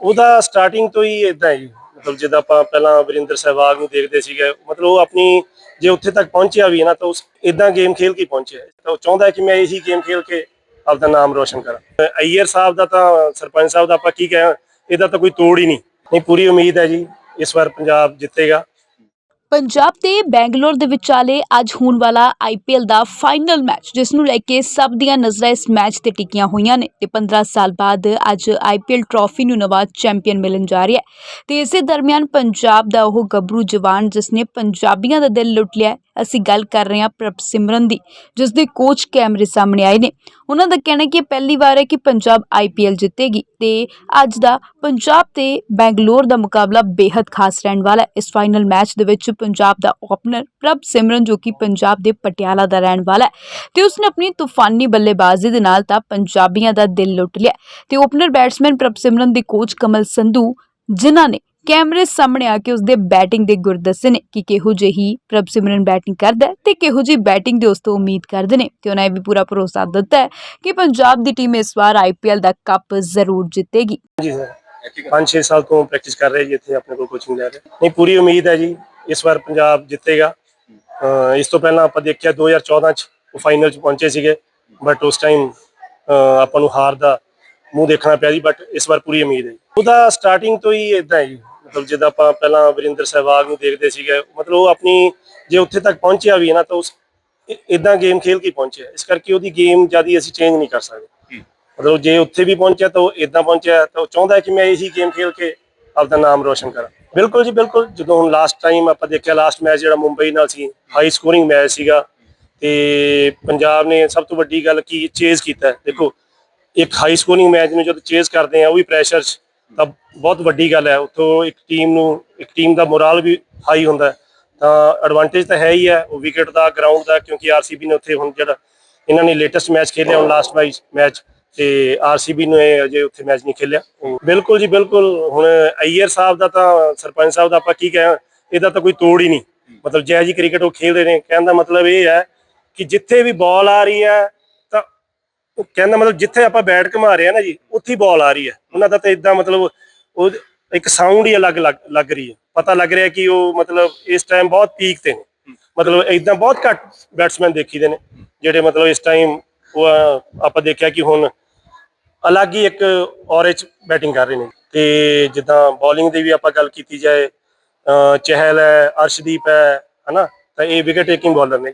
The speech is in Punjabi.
ਉਹਦਾ ਸਟਾਰਟਿੰਗ ਤੋਂ ਹੀ ਇਦਾਂ ਜੀ ਮਤਲਬ ਜਿੱਦਾਂ ਆਪਾਂ ਪਹਿਲਾਂ ਵਰਿੰਦਰ ਸਹਿਵਾਗ ਨੂੰ ਦੇਖਦੇ ਸੀਗੇ, ਮਤਲਬ ਉਹ ਆਪਣੀ ਜੇ ਉੱਥੇ ਤੱਕ ਪਹੁੰਚਿਆ ਵੀ ਹੈ ਨਾ, ਤਾਂ ਉਸ ਇਦਾਂ ਗੇਮ ਖੇਲ ਕੇ ਪਹੁੰਚਿਆ ਤਾਂ ਉਹ ਚਾਹੁੰਦਾ ਹੈ ਕਿ ਮੈਂ ਇਹੀ ਗੇਮ ਖੇਲ ਕੇ ਆਪਦਾ ਨਾਮ ਰੋਸ਼ਨ ਕਰਾਂ। ਅਈਅਰ ਸਾਹਿਬ ਦਾ ਤਾਂ, ਸਰਪੰਚ ਸਾਹਿਬ ਦਾ ਆਪਾਂ ਕੀ ਕਹਿਆ ਇਹਦਾ ਤਾਂ ਕੋਈ ਤੋੜ ਹੀ ਨਹੀਂ। ਨਹੀਂ, ਪੂਰੀ ਉਮੀਦ ਹੈ ਜੀ, ਇਸ ਵਾਰ ਪੰਜਾਬ ਜਿੱਤੇਗਾ। ਪੰਜਾਬ ਤੇ ਬੈਂਗਲੌਰ ਦੇ ਵਿਚਾਲੇ ਅੱਜ ਹੋਣ ਵਾਲਾ ਆਈਪੀਐਲ ਦਾ ਫਾਈਨਲ ਮੈਚ, ਜਿਸ ਨੂੰ ਲੈ ਕੇ ਸਭ ਦੀਆਂ ਨਜ਼ਰਾਂ ਇਸ ਮੈਚ ਤੇ ਟਿਕੀਆਂ ਹੋਈਆਂ ਨੇ ਤੇ 15 ਸਾਲ ਬਾਅਦ ਅੱਜ ਆਈਪੀਐਲ ਟਰਾਫੀ ਨੂੰ ਨਵਾਂ ਚੈਂਪੀਅਨ ਮਿਲਣ ਜਾ ਰਿਹਾ ਹੈ। ਤੇ ਇਸੇ ਦਰਮਿਆਨ ਪੰਜਾਬ ਦਾ ਉਹ ਗੱਭਰੂ ਜਵਾਨ, ਜਿਸ ਨੇ ਪੰਜਾਬੀਆਂ ਦਾ ਦਿਲ ਲੁੱਟ ਲਿਆ ਅਸੀਂ ਗੱਲ ਕਰ ਰਹੇ ਹਾਂ ਪ੍ਰਭ ਸਿਮਰਨ ਦੀ, ਜਿਸ ਦੇ ਕੋਚ ਕੈਮਰੇ ਸਾਹਮਣੇ ਆਏ ਨੇ। ਉਹਨਾਂ ਦਾ ਕਹਿਣਾ ਕਿ ਇਹ ਪਹਿਲੀ ਵਾਰ ਹੈ ਕਿ ਪੰਜਾਬ ਆਈਪੀਐਲ ਜਿੱਤੇਗੀ ਤੇ ਅੱਜ ਦਾ ਪੰਜਾਬ ਤੇ ਬੈਂਗਲੌਰ ਦਾ ਮੁਕਾਬਲਾ ਬੇहद ਖਾਸ ਰਹਿਣ ਵਾਲਾ ਹੈ। ਇਸ ਫਾਈਨਲ ਮੈਚ ਦੇ ਵਿੱਚ ਪੰਜਾਬ ਦਾ ਓਪਨਰ ਪ੍ਰਭ ਸਿਮਰਨ ਜੋ ਕਿ ਪੰਜਾਬ ਦੇ ਪਟਿਆਲਾ ਦਾ ਰਹਿਣ ਵਾਲਾ ਹੈ ਤੇ ਉਸਨੇ ਆਪਣੀ ਤੂਫਾਨੀ ਬੱਲੇਬਾਜ਼ੀ ਦੇ ਨਾਲ ਤਾਂ ਪੰਜਾਬੀਆਂ ਦਾ ਦਿਲ ਲੁੱਟ ਲਿਆ। ਤੇ ਓਪਨਰ ਬੈਟਸਮੈਨ ਪ੍ਰਭ ਸਿਮਰਨ ਦੇ ਕੋਚ ਕਮਲ ਸੰਧੂ, ਜਿਨ੍ਹਾਂ ਨੇ ਕੈਮਰੇ ਸਾਹਮਣੇ ਆ ਕੇ ਉਸਦੇ ਬੈਟਿੰਗ ਦੇ ਗੁਰ ਦੱਸੇ ਨੇ ਕਿ ਕਿਹੋ ਜਿਹੀ ਪ੍ਰਭ ਸਿਮਰਨ ਬੈਟਿੰਗ ਕਰਦਾ ਹੈ ਤੇ ਕਿਹੋ ਜਿਹੀ ਬੈਟਿੰਗ ਦੇ ਉਸ ਤੋਂ ਉਮੀਦ ਕਰਦੇ ਨੇ ਤੇ ਉਹਨਾਂ ਇਹ ਵੀ ਪੂਰਾ ਭਰੋਸਾ ਦਿੱਤਾ ਹੈ ਕਿ ਪੰਜਾਬ ਦੀ ਟੀਮ ਇਸ ਵਾਰ ਆਈਪੀਐਲ ਦਾ ਕੱਪ ਜ਼ਰੂਰ ਜਿੱਤੇਗੀ। ਜੀ ਸਰ 5-6 ਸਾਲ ਤੋਂ ਪ੍ਰੈਕਟਿਸ ਕਰ ਰਹੇ ਜੀ ਇੱਥੇ, ਆਪਣੇ ਕੋਲ ਕੋਚਿੰਗ ਲੈ ਰਹੇ। ਨਹੀਂ, ਪੂਰੀ ਉਮੀਦ ਹੈ ਜੀ, ਇਸ ਵਾਰ ਪੰਜਾਬ ਜਿੱਤੇਗਾ। ਇਸ ਤੋਂ ਪਹਿਲਾਂ ਆਪਾਂ ਦੇਖਿਆ 2014 ਚ ਉਹ ਫਾਈਨਲ ਚ ਪਹੁੰਚੇ ਸੀਗੇ ਬਟ ਉਸ ਟਾਈਮ ਆਪਾਂ ਨੂੰ ਹਾਰ ਦਾ ਮੂੰਹ ਦੇਖਣਾ ਪਿਆ ਜੀ ਬਟ ਇਸ ਵਾਰ ਪੂਰੀ ਉਮੀਦ ਹੈ ਜੀ। ਉਹਦਾ ਸਟਾਰਟਿੰਗ ਤੋਂ ਹੀ ਇਦਾਂ ਹੀ ਮਤਲਬ ਜਿੱਦਾਂ ਆਪਾਂ ਪਹਿਲਾਂ ਵਰਿੰਦਰ ਸਹਿਵਾਗ ਨੂੰ ਦੇਖਦੇ ਸੀਗੇ ਮਤਲਬ ਉਹ ਆਪਣੀ ਜੇ ਉੱਥੇ ਤੱਕ ਪਹੁੰਚਿਆ ਵੀ ਹੈ ਨਾ ਤਾਂ ਉਸ ਇਦਾਂ ਗੇਮ ਖੇਲ ਕੇ ਪਹੁੰਚਿਆ ਇਸ ਕਰਕੇ ਉਹਦੀ ਗੇਮ ਜ਼ਿਆਦਾ ਅਸੀਂ ਚੇਂਜ ਨਹੀਂ ਕਰ ਸਕਦੇ। ਮਤਲਬ ਜੇ ਉੱਥੇ ਵੀ ਪਹੁੰਚਿਆ ਤਾਂ ਉਹ ਇਦਾਂ ਪਹੁੰਚਿਆ ਤਾਂ ਉਹ ਚਾਹੁੰਦਾ ਕਿ ਮੈਂ ਇਹੀ ਗੇਮ ਖੇਲ ਕੇ ਆਪਦਾ ਨਾਮ ਰੋਸ਼ਨ ਕਰਾਂ। ਬਿਲਕੁਲ ਜੀ ਬਿਲਕੁਲ। ਜਦੋਂ ਹੁਣ ਲਾਸਟ ਟਾਈਮ ਆਪਾਂ ਦੇਖਿਆ ਲਾਸਟ ਮੈਚ ਜਿਹੜਾ ਮੁੰਬਈ ਨਾਲ ਸੀ ਹਾਈ ਸਕੋਰਿੰਗ ਮੈਚ ਸੀਗਾ ਤੇ ਪੰਜਾਬ ਨੇ ਸਭ ਤੋਂ ਵੱਡੀ ਗੱਲ ਕੀ ਚੇਜ਼ ਕੀਤਾ। ਦੇਖੋ ਇੱਕ ਹਾਈ ਸਕੋਰਿੰਗ ਮੈਚ ਨੂੰ ਜਦੋਂ ਚੇਜ਼ ਕਰਦੇ ਆ ਉਹ ਵੀ ਪ੍ਰੈਸ਼ਰ 'ਚ ਤਾਂ ਬਹੁਤ ਵੱਡੀ ਗੱਲ ਹੈ, ਉੱਥੋਂ ਇੱਕ ਟੀਮ ਨੂੰ, ਇੱਕ ਟੀਮ ਦਾ ਮੋਰਲ ਵੀ ਹਾਈ ਹੁੰਦਾ ਤਾਂ ਐਡਵਾਂਟੇਜ ਤਾਂ ਹੈ ਹੀ ਹੈ, ਉਹ ਵਿਕਟ ਦਾ ਗਰਾਊਂਡ ਦਾ, ਕਿਉਂਕਿ ਆਰਸੀਬੀ ਨੇ ਉੱਥੇ ਹੁਣ ਜਿਹੜਾ ਇਹਨਾਂ ਨੇ ਲੇਟੈਸਟ ਮੈਚ ਖੇਲਿਆ, ਹੁਣ ਲਾਸਟ ਮੈਚ ਮੈਚ ਤੇ ਆਰਸੀਬੀ ਨੇ ਅਜੇ ਉੱਥੇ ਮੈਚ ਨਹੀਂ ਖੇਲਿਆ। ਬਿਲਕੁਲ ਜੀ, ਬਿਲਕੁਲ, ਹੁਣ ਅਈਅਰ ਸਾਹਿਬ ਦਾ ਤਾਂ, ਸਰਪੰਚ ਸਾਹਿਬ ਦਾ ਆਪਾਂ ਕੀ ਕਹਿਆ, ਇਹਦਾ ਤਾਂ ਕੋਈ ਤੋੜ ਹੀ ਨਹੀਂ। ਮਤਲਬ ਜੈ ਜੀ ਕ੍ਰਿਕਟ ਉਹ ਖੇਡ ਨੇ, ਕਹਿਣ ਦਾ ਮਤਲਬ ਇਹ ਹੈ ਕਿ ਜਿੱਥੇ ਵੀ ਬਾਲ ਆ ਰਹੀ ਹੈ ਉਹ ਕਹਿੰਦਾ ਮਤਲਬ ਜਿੱਥੇ ਆਪਾਂ ਬੈਟ ਘਮਾ ਰਹੇ ਆ ਨਾ ਜੀ ਉੱਥੇ ਬਾਲ ਆ ਰਹੀ ਹੈ। ਉਹਨਾਂ ਦਾ ਤਾਂ ਇਦਾਂ ਮਤਲਬ ਉਹ ਇੱਕ ਸਾਊਂਡ ਹੀ ਅਲੱਗ ਲੱਗ ਰਹੀ ਹੈ। ਪਤਾ ਲੱਗ ਰਿਹਾ ਕਿ ਉਹ ਮਤਲਬ ਇਸ ਟਾਈਮ ਬਹੁਤ ਪੀਕ ਤੇ ਨੇ। ਮਤਲਬ ਇਦਾਂ ਬਹੁਤ ਘੱਟ ਬੈਟਸਮੈਨ ਦੇਖੀਦੇ ਨੇ ਜਿਹੜੇ ਮਤਲਬ ਇਸ ਟਾਈਮ ਉਹ ਆਪਾਂ ਦੇਖਿਆ ਕਿ ਹੁਣ ਅਲੱਗ ਹੀ ਇੱਕ ਔਰੇਜ ਬੈਟਿੰਗ ਕਰ ਰਹੇ ਨੇ। ਤੇ ਜਿੱਦਾਂ ਬੋਲਿੰਗ ਦੀ ਵੀ ਆਪਾਂ ਗੱਲ ਕੀਤੀ ਜਾਏ ਅਹ, ਚਹਿਲ ਹੈ ਅਰਸ਼ਦੀਪ ਹੈ ਹਨਾ? ਤਾਂ ਇਹ ਵਿਕਟ ਟੇਕਿੰਗ ਬੋਲਰ ਨੇ।